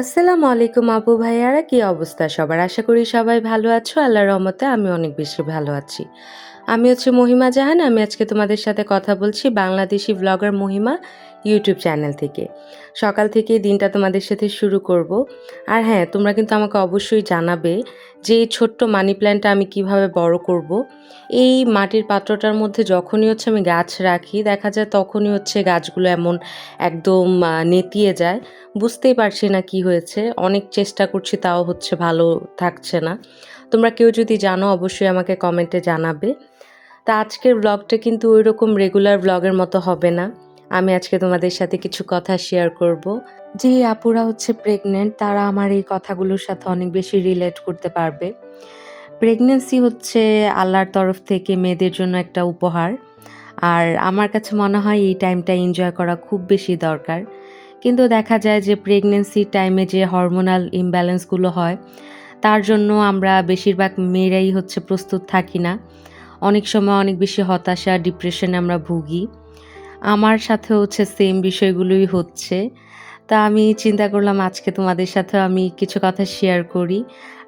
আসসালামু আলাইকুম আপু ভাইয়ারা, কি অবস্থা? সবার আশা করি সবাই ভালো আছো। আল্লাহর রহমতে আমি অনেক বেশি ভালো আছি। আমি হচ্ছে মহিমা জাহান। আমি আজকে তোমাদের সাথে কথা বলছি Bangladeshi blogger Mahima. YouTube channel থেকে। সকাল থেকে দিনটা তোমাদের সাথে শুরু করব। আর হ্যাঁ তোমরা কিন্তু আমাকে অবশ্যই জানাবে যে এই ছোট্ট মানি প্ল্যান্টটা আমি কীভাবে বড় করব। এই মাটির পাত্রটার মধ্যে যখনই হচ্ছে আমি গাছ রাখি, দেখা যায় তখনই হচ্ছে গাছগুলো এমন একদম নেতিয়ে যায়। বুঝতেই পারছি না কি হয়েছে। অনেক চেষ্টা করছি, তাও হচ্ছে ভালো থাকছে না। তোমরা কেউ যদি জানো, অবশ্যই আমাকে কমেন্টে জানাবে। তা আজকের ব্লগটা কিন্তু ওই রকম রেগুলার ব্লগের মতো হবে না। আমি আজকে তোমাদের সাথে কিছু কথা শেয়ার করব। যে আপুরা হচ্ছে প্রেগনেন্ট তারা আমার এই কথাগুলোর সাথে অনেক বেশি রিলেট করতে পারবে। প্রেগনেন্সি হচ্ছে আল্লাহর তরফ থেকে মেয়েদের জন্য একটা উপহার। আর আমার কাছে মনে হয় এই টাইমটা এনজয় করা খুব বেশি দরকার। কিন্তু দেখা যায় যে প্রেগনেন্সির টাইমে যে হরমোনাল ইমব্যালেন্সগুলো হয়, তার জন্য আমরা বেশিরভাগ মেয়েরাই হচ্ছে প্রস্তুত থাকি না। অনেক সময় অনেক বেশি হতাশা ডিপ্রেশনে আমরা ভুগি। আমার সাথে হচ্ছে সেম বিষয়গুলোই হচ্ছে। তা আমি চিন্তা করলাম আজকে তোমাদের সাথে আমি কিছু কথা শেয়ার করি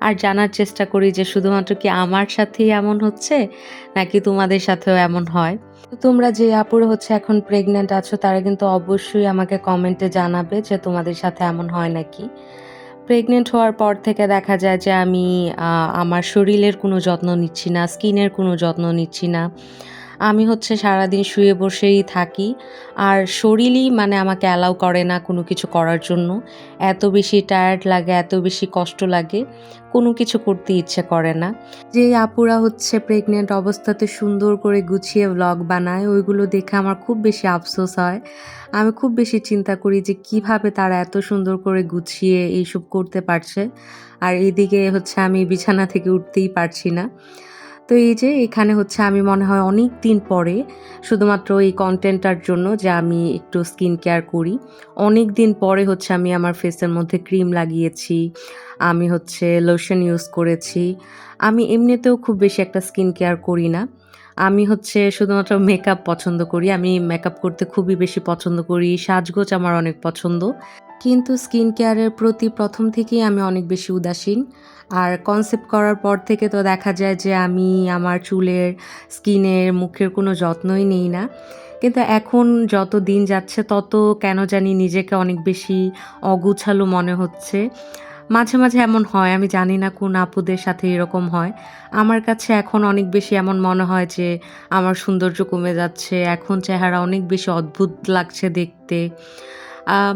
আর জানার চেষ্টা করি যে শুধুমাত্র কি আমার সাথেই এমন হচ্ছে নাকি তোমাদের সাথেও এমন হয়? তোমরা যে আপুরে হচ্ছে এখন প্রেগনেন্ট আছো, তারা কিন্তু অবশ্যই আমাকে কমেন্টে জানাবে যে তোমাদের সাথে এমন হয় নাকি। প্রেগনেন্ট হওয়ার পর থেকে দেখা যায় যে আমি আমার শরীরের কোনো যত্ন নিচ্ছি না স্কিনের কোনো যত্ন নিচ্ছি না। আমি হচ্ছে সারাদিন শুয়ে বসেই থাকি। আর শরীরই মানে আমাকে অ্যালাউ করে না কোনো কিছু করার জন্য। এত বেশি টায়ার্ড লাগে, এত বেশি কষ্ট লাগে, কোনো কিছু করতে ইচ্ছে করে না। যে আপুরা হচ্ছে প্রেগনেন্ট অবস্থাতে সুন্দর করে গুছিয়ে ব্লগ বানায়, ওইগুলো দেখে আমার খুব বেশি আফসোস হয়। আমি খুব বেশি চিন্তা করি যে কীভাবে তারা এত সুন্দর করে গুছিয়ে এইসব করতে পারছে। আর এদিকে হচ্ছে আমি বিছানা থেকে উঠতেই পারছি না। তো এই যে এখানে হচ্ছে আমি মনে হয় অনেক দিন পরে শুধুমাত্র এই কন্টেন্টটার জন্য যে আমি একটু স্কিন কেয়ার করি অনেক দিন পরে হচ্ছে আমি আমার ফেসের মধ্যে ক্রিম লাগিয়েছি, আমি হচ্ছে লোশন ইউজ করেছি, আমি এমনিতেও খুব বেশি একটা স্কিন কেয়ার করি না। আমি হচ্ছে শুধুমাত্র মেকআপ পছন্দ করি, আমি মেকআপ করতে খুবই বেশি পছন্দ করি, সাজগোজ আমার অনেক পছন্দ। কিন্তু স্কিন কেয়ারের প্রতি প্রথম থেকেই আমি অনেক বেশি উদাসীন। আর কনসেপ্ট করার পর থেকে তো দেখা যায় যে আমি আমার চুলের, স্কিনের মুখের কোনো যত্নই নেই না। কিন্তু এখন যত দিন যাচ্ছে তত কেন জানি নিজেকে অনেক বেশি অগুছালো মনে হচ্ছে। মাঝে মাঝে এমন হয়, আমি জানি না কোন আপুদের সাথে এরকম হয়। আমার কাছে এখন অনেক বেশি এমন মনে হয় যে আমার সৌন্দর্য কমে যাচ্ছে, এখন চেহারা অনেক বেশি অদ্ভুত লাগছে দেখতে।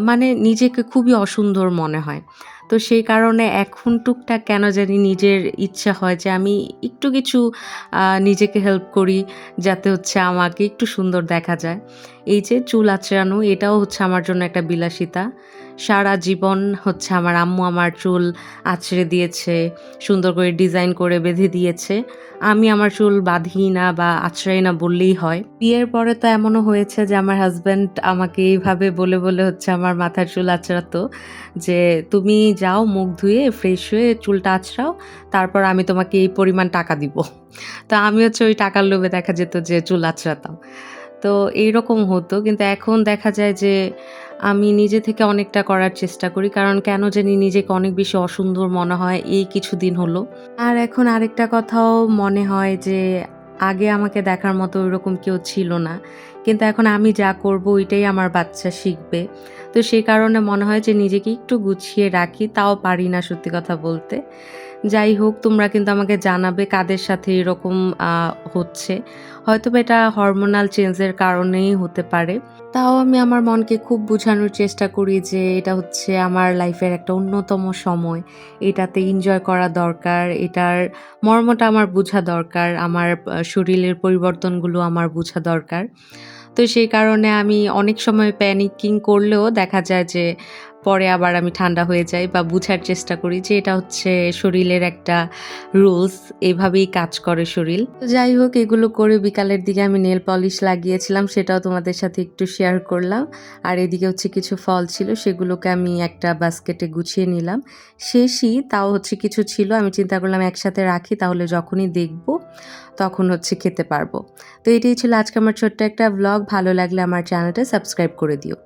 মানে নিজেকে খুবই অসুন্দর মনে হয়। তো সেই কারণে এখন টুকটাক কেন জানি নিজের ইচ্ছা হয় যে আমি একটু কিছু নিজেকে হেল্প করি, যাতে হচ্ছে আমাকে একটু সুন্দর দেখা যায়। এই যে চুল আঁচড়ানো, এটাও হচ্ছে আমার জন্য একটা বিলাসিতা। সারা জীবন হচ্ছে আমার আম্মু আমার চুল আঁচড়ে দিয়েছে, সুন্দর করে ডিজাইন করে বেঁধে দিয়েছে। আমি আমার চুল বাঁধি না বা আঁচড়াই না বললেই হয়। বিয়ের পরে তো এমনও হয়েছে যে আমার হাজব্যান্ড আমাকে এইভাবে বলে বলে হচ্ছে আমার মাথার চুল আঁচড়াতো যে, তুমি যাও মুখ ধুয়ে ফ্রেশ হয়ে চুলটা আঁচড়াও, তারপর আমি তোমাকে এই পরিমাণ টাকা দিব। তো আমি হচ্ছে ওই টাকার লোভে দেখা যেত যে চুল আঁচড়াতাম। তো এইরকম হতো। কিন্তু এখন দেখা যায় যে আমি নিজে থেকে অনেকটা করার চেষ্টা করি। কারণ কেন জানি নিজেকে অনেক বেশি অসুন্দর মনে হয়। এই কিছুদিন হলো। আর এখন আরেকটা কথাও মনে হয় যে আগে আমাকে দেখার মতো ওইরকম কেউ ছিল না। কিন্তু এখন আমি যা করব, ওইটাই আমার বাচ্চা শিখবে। তো সেই কারণে মনে হয় যে নিজেকে একটু গুছিয়ে রাখি, তাও পারি না সত্যি কথা বলতে। যাই হোক, তোমরা কিন্তু আমাকে জানাবে কাদের সাথে এরকম হচ্ছে। হয়তো এটা হরমোনাল চেঞ্জের কারণেই হতে পারে। তাও আমি আমার মনকে খুব বোঝানোর চেষ্টা করি যে এটা হচ্ছে আমার লাইফের একটা অন্যতম সময়। এটাতে এনজয় করা দরকার, এটার মর্মটা আমার বোঝা দরকার, আমার শরীরের পরিবর্তনগুলো আমার বোঝা দরকার। তো সেই কারণে আমি অনেক সময় প্যানিকিং করলেও দেখা যায় যে পরে আবার আমি ঠান্ডা হয়ে যাই বা বুঝার চেষ্টা করি যে এটা হচ্ছে শরীরের একটা রুলস, এভাবেই কাজ করে শরীর। যাই হোক, এগুলো করে বিকালের দিকে আমি নেল পলিশ লাগিয়েছিলাম, সেটাও তোমাদের সাথে একটু শেয়ার করলাম। আর এদিকে হচ্ছে কিছু ফল ছিল, সেগুলোকে আমি একটা বাস্কেটে গুছিয়ে নিলাম। শেষই তাও হচ্ছে কিছু ছিল, আমি চিন্তা করলাম একসাথে রাখি, তাহলে যখনই দেখব তখন হচ্ছে খেতে পারব। তো এটাই ছিল আজকে আমার ছোট্ট একটা ব্লগ ভালো লাগলে আমার চ্যানেলটা সাবস্ক্রাইব করে দিও।